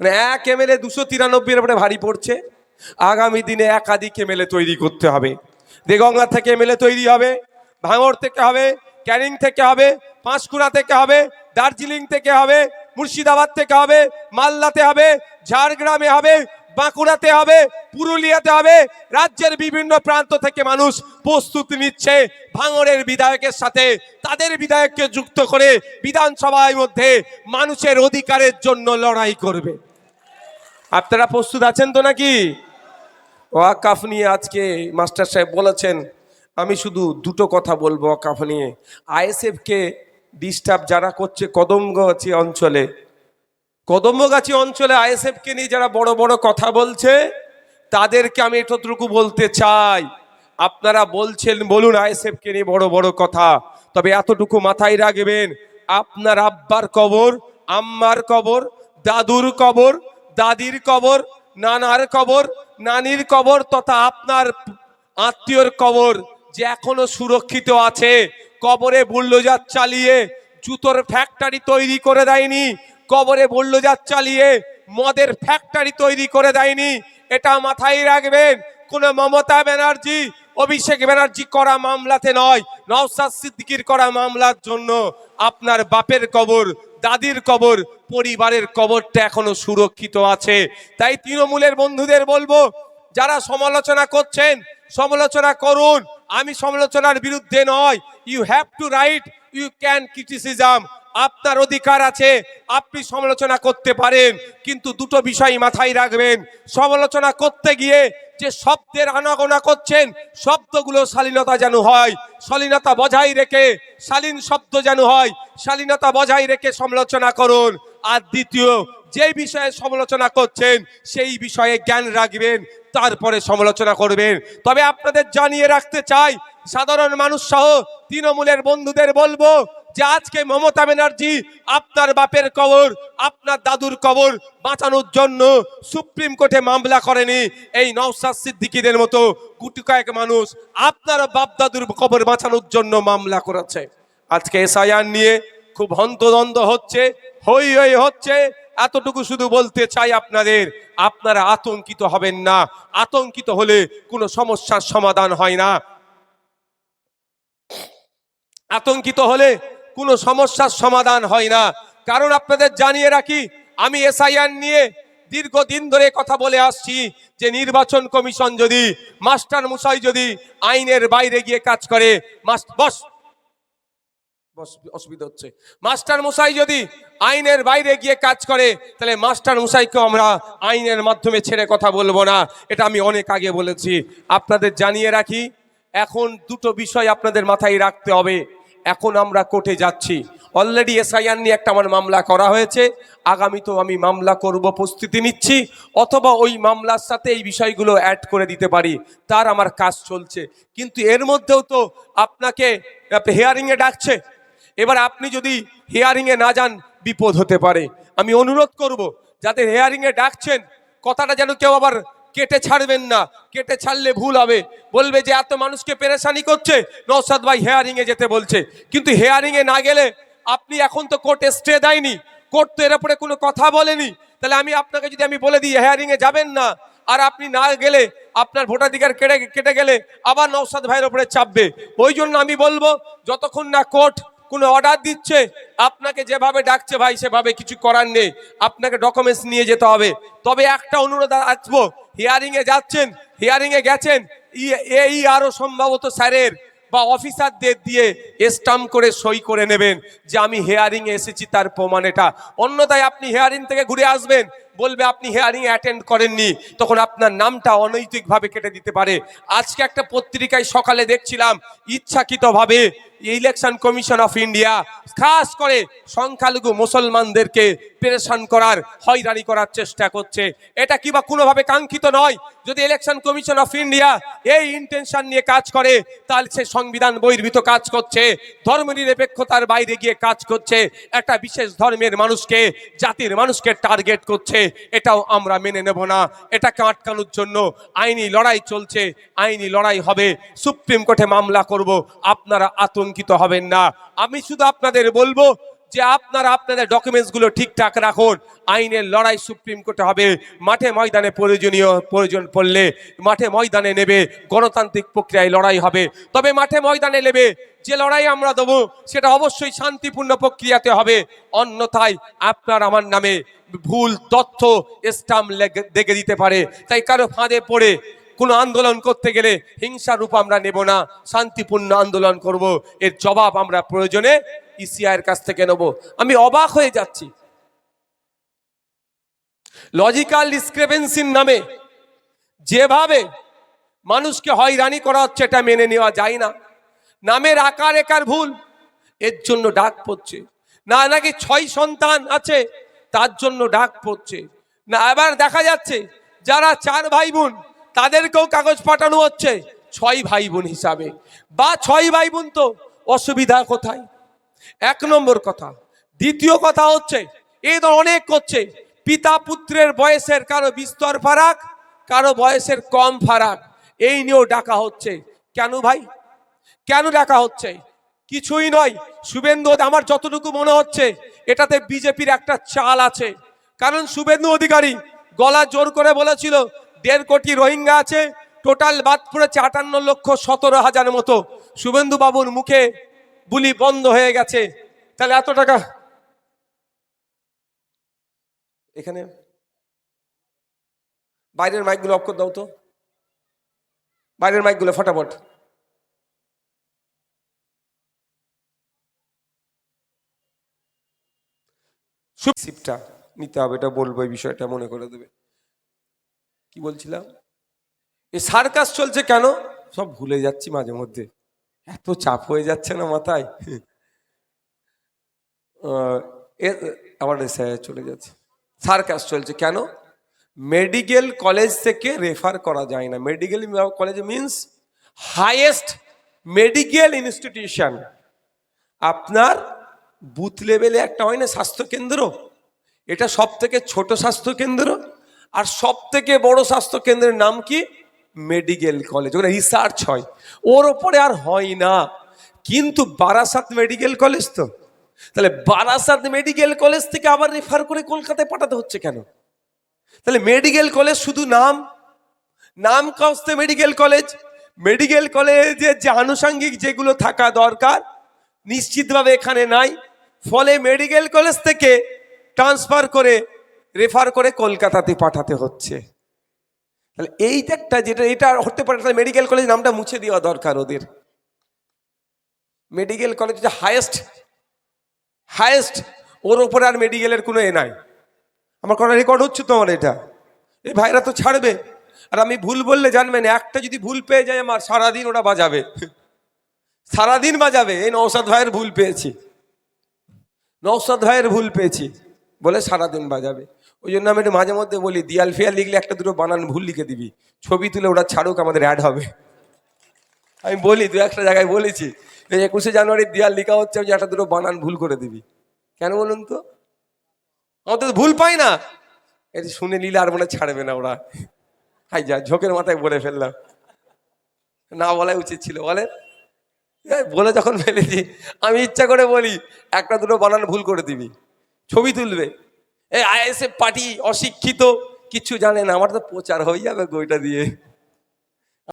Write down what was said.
মানে এক এমএলএ দুশো তিরানব্বইয়ের উপরে ভারী পড়ছে। আগামী দিনে একাধিক এমএলএ তৈরি করতে হবে। দেগঙ্গা থেকে এমএলএ তৈরি হবে, ভাঙড় থেকে হবে, ক্যানিং থেকে হবে, পাঁশকুড়া থেকে হবে, দার্জিলিং থেকে হবে, মুর্শিদাবাদ থেকে হবে, মালদাতে হবে, ঝাড়গ্রামে হবে, বাঁকুড়াতে হবে, পুরুলিয়াতে হবে। রাজ্যের বিভিন্ন প্রান্ত থেকে মানুষ প্রস্তুতি নিচ্ছে ভাঙড়ের বিধায়কের সাথে। তাদের বিধায়ককে যুক্ত করে বিধানসভার মধ্যে মানুষের অধিকারের জন্য লড়াই করবে। আপনারা প্রস্তুত আছেন তো নাকি? ওয়াকাফ নিয়ে আজকে মাস্টার সাহেব বলেছেন, আমি শুধু দুটো কথা বলব ওয়াকাফ নিয়ে। আইএসএফকে ডিস্টার্ব যারা করছে কদমগাছি অঞ্চলে কদম্বগাছি অঞ্চলে আইএসএফকে নিয়ে যারা বড় বড় কথা বলছে, তাদেরকে আমি এতটুকু বলতে চাই। আপনারা বলছেন, বলুন আইএসএফকে নিয়ে বড় বড় কথা, তবে এতটুকু মাথায় রাখবেন, আপনার আব্বার কবর, আম্মার কবর, দাদুর কবর দাদির কবর, নানার কবর, নানির কবর তথা আপনার আত্মীয়র কবর যে এখনও সুরক্ষিত আছে। কবরে বুল্ডোজার চালিয়ে জুতোর ফ্যাক্টরি তৈরি করে দেয়নি। কবরে বুল্ডোজার চালিয়ে মদের ফ্যাক্টরি তৈরি করে দেয়নি। এটা মাথায় রাখবেন, কোন মমতা ব্যানার্জি, অভিষেক ব্যানার্জি করা মামলাতে নয় নওসাদ সিদ্দিকির করা মামলার জন্য আপনার বাপের কবর দাদির কবর, পরিবারের কবরটা এখনও সুরক্ষিত আছে। তাই তৃণমূলের বন্ধুদের বলব, যারা সমালোচনা করছেন, সমালোচনা করুন। আমি সমালোচনার বিরুদ্ধে নয়। You have to right you can criticism আপনার অধিকার আছে, আপনি সমালোচনা করতে পারেন, কিন্তু দুটো বিষয় মাথায় রাখবেন। সমালোচনা করতে গিয়ে যে শব্দের আনাগোনা করছেন, শব্দগুলো শালীনতা যেন হয়, শালীনতা বজায় রেখে, শালীন শব্দ যেন হয়, শালীনতা বজায় রেখে সমালোচনা করুন। আর দ্বিতীয়, যে বিষয়ে সমালোচনা করছেন, সেই বিষয়ে জ্ঞান রাখবেন, তারপরে সমালোচনা করবেন। তবে আপনাদের জানিয়ে রাখতে চাই, সাধারণ মানুষ সহ তৃণমূলের বন্ধুদের বলব যে আজকে মমতা ব্যানার্জি আপনার বাপের কবর, আপনার দাদুর কবর বাঁচানোর জন্য সুপ্রিম কোর্টে মামলা করেনি। এই নওসাদ সিদ্দিকীদের মতো গুটি কয়েক মানুষ আপনার বাপ দাদুর কবর বাঁচানোর জন্য মামলা করেছে। আজকে এসআইআর নিয়ে খুব হন্তদন্ত হচ্ছে, হই হই হচ্ছে। এতটুকু শুধু বলতে চাই আপনাদের, আপনারা আতঙ্কিত হবেন না। আতঙ্কিত হলে কোনো সমস্যার সমাধান হয় না। আতঙ্কিত হলে কোনো সমস্যার সমাধান হয় না। কারণ আপনাদের জানিয়ে রাখি, আমি এসআইআর নিয়ে দীর্ঘদিন ধরে কথা বলে আসছি যে নির্বাচন কমিশন যদি, মাস্টার মুসাই যদি আইনের বাইরে গিয়ে কাজ করে বস। অসুবিধা হচ্ছে। মাস্টার মশাই যদি আইনের বাইরে গিয়ে কাজ করে, তাহলে মাস্টার মশাইকে আমরা আইনের মাধ্যমে ছেড়ে কথা বলব না। এটা আমি অনেক আগে বলেছি। আপনাদের জানিয়ে রাখি, এখন দুটো বিষয় আপনাদের মাথায় রাখতে হবে। এখন আমরা কোর্টে যাচ্ছি। অলরেডি এসআইআর নিয়ে একটা আমার মামলা করা হয়েছে। আগামী তো আমি মামলা করব, প্রস্তুতি নিচ্ছি। অথবা ওই মামলার সাথে এই বিষয়গুলো অ্যাড করে দিতে পারি। তার আমার কাজ চলছে। কিন্তু এর মধ্যেও তো আপনাকে হেয়ারিংয়ে ডাকছে। এবার আপনি যদি হিয়ারিংয়ে না যান, বিপদ হতে পারে। আমি অনুরোধ করব, যাদের হিয়ারিংয়ে ডাকছেন, কথাটা যেন কেউ আবার কেটে ছাড়বেন না, কেটে ছাড়লে ভুল হবে। বলবে যে, এত মানুষকে পেরেশানি করছে নৌসাদ ভাই হেয়ারিংয়ে যেতে বলছে। কিন্তু হেয়ারিংয়ে না গেলে আপনি এখন তো কোর্টে স্টে দেয়নি, কোর্ট তো এর উপরে কোনো কথা বলেনি। তাহলে আমি আপনাকে যদি আমি বলে দিই, হেয়ারিংয়ে যাবেন না, আর আপনি না গেলে আপনার ভোটাধিকার কেটে কেটে গেলে আবার নৌসাদ ভাইয়ের ওপরে চাপবে। ওই জন্য আমি বলব, যতক্ষণ না কোর্ট কোনো অর্ডার দিচ্ছে, আপনাকে যেভাবে ডাকছে ভাই, সেভাবে কিছু করার নেই। আপনাকে ডকুমেন্টস নিয়ে যেতে হবে। তবে একটা অনুরোধ আসব হিয়ারিং এ যাচ্ছেন, হিয়ারিং এ গেছেন ই- এই আরও সম্ভবত স্যারের বা অফিসারদের দিয়ে স্টাম্প করে সই করে নেবেন যে আমি হেয়ারিং এসেছি তার প্রমাণ এটা। অন্যথায় আপনি হেয়ারিং থেকে ঘুরে আসবেন বলবে, আপনি হেয়ারিং অ্যাটেন্ড করেননি। তখন আপনার নামটা অনৈতিকভাবে কেটে দিতে পারে। আজকে একটা পত্রিকায় সকালে দেখছিলাম, ইচ্ছাকৃতভাবে ইলেকশন কমিশন অফ ইন্ডিয়া খাস করে সংখ্যালঘু মুসলমানদেরকে পেরেশান করার, হয়রানি করার চেষ্টা করছে। এটা কি বা কোনোভাবে কাঙ্ক্ষিত নয়? যদি ইলেকশন কমিশন অফ ইন্ডিয়া এই ইন্টেনশন নিয়ে কাজ করে, তাহলে সে সংবিধান বহির্ভূত কাজ করছে, ধর্মনিরপেক্ষতার বাইরে গিয়ে কাজ করছে। একটা বিশেষ ধর্মের মানুষকে, জাতির মানুষকে টার্গেট করছে। এটাও আমরা মেনে নেব না। এটাকে আটকানোর জন্য আইনি লড়াই চলছে, আইনি লড়াই হবে, সুপ্রিম কোর্টে মামলা করব, আপনারা আতঙ্কিত হবেন না। আমি শুধু আপনাদের বলব যে আপনারা আপনাদের ডকুমেন্টসগুলো ঠিকঠাক রাখুন। আইনের লড়াই সুপ্রিম কোর্টে হবে, মাঠে ময়দানে প্রয়োজনীয় প্রয়োজন পড়লে মাঠে ময়দানে নেবে, গণতান্ত্রিক প্রক্রিয়ায় লড়াই হবে। তবে মাঠে ময়দানে নেবে, যে লড়াই আমরা দেবো, সেটা অবশ্যই শান্তিপূর্ণ প্রক্রিয়াতে হবে। অন্যথায় আপনার আমার নামে ভুল তথ্য স্টাম্প দেখে দিতে পারে। তাই কারও ফাঁদে পড়ে কোনো আন্দোলন করতে গেলে হিংসা রূপ আমরা নেব না, শান্তিপূর্ণ আন্দোলন করব। এর জবাব আমরা প্রয়োজনে ইসিআইয়ের কাছ থেকে নেব। আমি অবাক হয়ে যাচ্ছি। লজিক্যাল ডিসক্রিপেন্সির নামে যেভাবে মানুষকে হয়রানি করা হচ্ছে, এটা মেনে নেওয়া যায় না। নামের আকার একার ভুল, এর জন্য ডাক পড়ছে। না, নাকি ছয় সন্তান আছে তার জন্য ডাক পড়ছে। না, এবার দেখা যাচ্ছে যারা চার ভাই বোন তাদেরকেও কাগজ পাঠানো হচ্ছে ছয় ভাই বোন হিসাবে। বা ছয় ভাই বোন তো অসুবিধা কোথায়? এক নম্বর কথা। দ্বিতীয় কথা হচ্ছে এই তো অনেক করছে। পিতা পুত্রের বয়সের কারও বিস্তর ফারাক, কারও বয়সের কম ফারাক। এই নিয়েও ডাকা হচ্ছে। কেন ভাই? কেন ডাকা হচ্ছে? কিছুই নয়। শুভেন্দু, আমার যতটুকু মনে হচ্ছে এটাতে বিজেপির একটা চাল আছে। কারণ শুভেন্দু অধিকারী গলা জোর করে বলেছিল, দেড় কোটি রোহিঙ্গা আছে, টোটাল বাদ পড়েছে আটান্ন লক্ষ সতেরো হাজার মতো। শুভেন্দু বাবুর মুখে বুলি বন্ধ হয়ে গেছে। তাহলে এত টাকা এখানে বাইরের মাইকগুলো অফ করে দাও তো। বাইরের মাইকগুলো ফটাফট। সিপটা নিতে হবে, এটা বলব, এই বিষয়টা মনে করে দেবে। কি বলছিলাম? এই সার্কাস চলছে কেন? সব ভুলে যাচ্ছি মাঝে মধ্যে। এত চাপ হয়ে যাচ্ছে না মাথায়? আবার চলে যাচ্ছে। সার্কাস চলছে কেন? মেডিকেল কলেজ থেকে রেফার করা যায় না। Medical college means highest medical institution আপনার বুথ লেভেলে একটা হয় না স্বাস্থ্যকেন্দ্র? এটা সব থেকে ছোট স্বাস্থ্যকেন্দ্র আর সব থেকে বড় স্বাস্থ্যকেন্দ্রের নাম কি? Medical college. ওখানে রিসার্চ হয়। ওর ওপরে আর হয় না। কিন্তু বারাসাত মেডিকেল কলেজ তো। তাহলে বারাসাত মেডিকেল কলেজ থেকে আবার রেফার করে কলকাতায় পাঠাতে হচ্ছে কেন? তাহলে মেডিকেল কলেজ শুধু নাম? নাম কাস্তে মেডিকেল কলেজ। মেডিকেল কলেজের যে আনুষঙ্গিক যেগুলো থাকা দরকার, নিশ্চিতভাবে এখানে নাই। ফলে মেডিকেল কলেজ থেকে ট্রান্সফার করে, রেফার করে কলকাতাতে পাঠাতে হচ্ছে। তাহলে এইটা একটা যেটা, এটা হতে পারে, তাহলে মেডিকেল কলেজ নামটা মুছে দেওয়া দরকার ওদের। মেডিকেল কলেজ যে হায়েস্ট হায়েস্ট ওর ওপরে আর মেডিকেলের কোনো এ নাই। আমার কোনো রেকর্ড হচ্ছে তো আমার এটা। এই ভাইরা তো ছাড়বে। আর আমি ভুল বললে জানবেন, একটা যদি ভুল পেয়ে যায় আমার, সারাদিন ওটা বাজাবে। সারাদিন বাজাবে, এই নৌসাদ ভাইয়ের ভুল পেয়েছি। নৌসাদ ভাইয়ের ভুল পেয়েছি। বলে সারাদিন বাজাবে। ওই জন্য আমি একটু মাঝে মধ্যে বলি, দিয়াল ফিয়াল লিখলে একটা দুটো বানান ভুল লিখে দিবি। ছবি তুলে ওটা ছাড়ুক, আমাদের অ্যাড হবে। আমি বলি, দু একটা জায়গায় বলেছি এই একুশে জানুয়ারি দিয়াল লেখা হচ্ছে, যে একটা দুটো বানান ভুল করে দিবি। কেন বলুন তো? আমাদের তো ভুল পাই না। এটা শুনে নিলে আর মনে ছাড়বে না ওরা। হাই যা, ঝোঁকের মাথায় বলে ফেললাম। না বলাই উচিত ছিল বলে এই বলে যখন ফেলেছি আমি ইচ্ছা করে বলি, একটা দুটো বানান ভুল করে দিবি। ছবি তুলবে। এই আইএসএফ পার্টি অশিক্ষিত, কিছু জানে না, আমার তো প্রচার হয়ে যাবে বইটা দিয়ে।